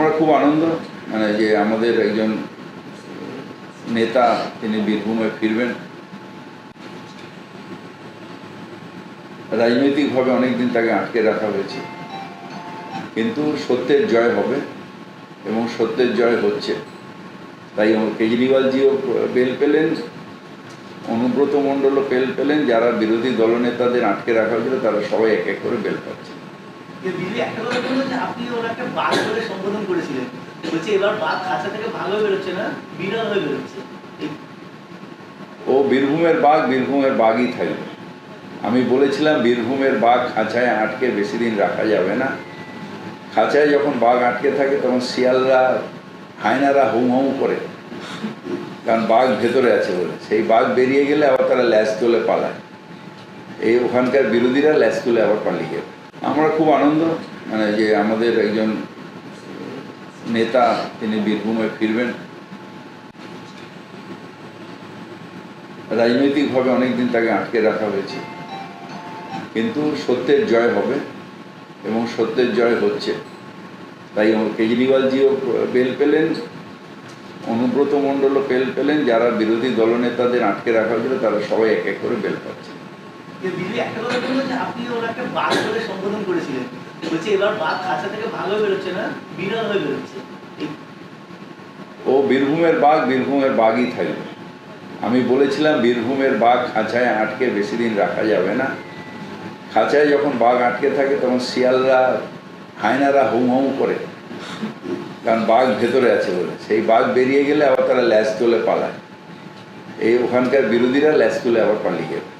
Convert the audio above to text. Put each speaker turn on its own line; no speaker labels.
আমরা খুব আনন্দ মানে যে আমাদের একজন নেতা, তিনি বীরভূমে ফিরবেন। রাজনৈতিকভাবে অনেকদিন তাকে আটকে রাখা হয়েছে। কিন্তু সত্যের জয় হবে এবং সত্যের জয় হচ্ছে। তাই কেজরিওয়ালজিও বেল পেলেন, অনুব্রত মণ্ডলও বেল পেলেন, যারা বিরোধী দলনেতাদের আটকে রাখা হয়েছিল, তারা সবাই এক এক করে বেল পাচ্ছে।
যে একটা কথা বলল যে আপনি ওনাকে বলে সম্বোধন করেছিলেন। বলছে, এবার খাঁচা থেকে হয়ে বেরোচ্ছে না হয়ে বেরোচ্ছে।
ও বীরভূমের বাঘ, বীরভূমের বাঘই থাকবে। আমি বলেছিলাম, বীরভূমের বাঘ খাঁচায় আটকে বেশি দিন রাখা যাবে না। খাঁচায় যখন বাঘ আটকে থাকে, তখন শিয়ালরা, হায়নারা হুম হুম করে। কারণ বাঘ ভেতরে আছে বলে। সেই বাঘ বেরিয়ে গেলে আবার তারা ল্যাস তুলে পালায়। এই ওখানকার বিরোধীরা ল্যাস তুলে আবার পালিয়ে যাবে আমরা খুব আনন্দ মানে যে আমাদের একজন নেতা, তিনি বীরভূমে ফিরবেন। রাজনৈতিকভাবে অনেকদিন তাকে আটকে রাখা হয়েছে। কিন্তু সত্যের জয় হবে এবং সত্যের জয় হচ্ছে। তাই কেজরিওয়ালজিও বেল পেলেন, অনুব্রত মণ্ডলও বেল পেলেন, যারা বিরোধী দলনেতাদের আটকে রাখা হয়েছিল, তারা সবাই এক এক করে বেল পাচ্ছে
যে একটা কথা বলল যে আপনি ওনাকে সম্বোধন করেছিলেন। এবার খাঁচা থেকে হয়ে বেরোচ্ছে না, বিড়াল হয়ে বেরোচ্ছে।
ও বীরভূমের বাঘ, বীরভূমের বাঘই থাকবে। আমি বলেছিলাম, বীরভূমের বাঘ খাঁচায় আটকে বেশি দিন রাখা যাবে না। খাঁচায় যখন বাঘ আটকে থাকে, তখন শিয়ালরা, হায়নারা হুম হুম করে। কারণ বাঘ ভেতরে আছে বলে। সেই বাঘ বেরিয়ে গেলে আবার তারা ল্যাস তুলে পালায়। এই ওখানকার বিরোধীরা ল্যাস তুলে আবার পালিয়ে যাবে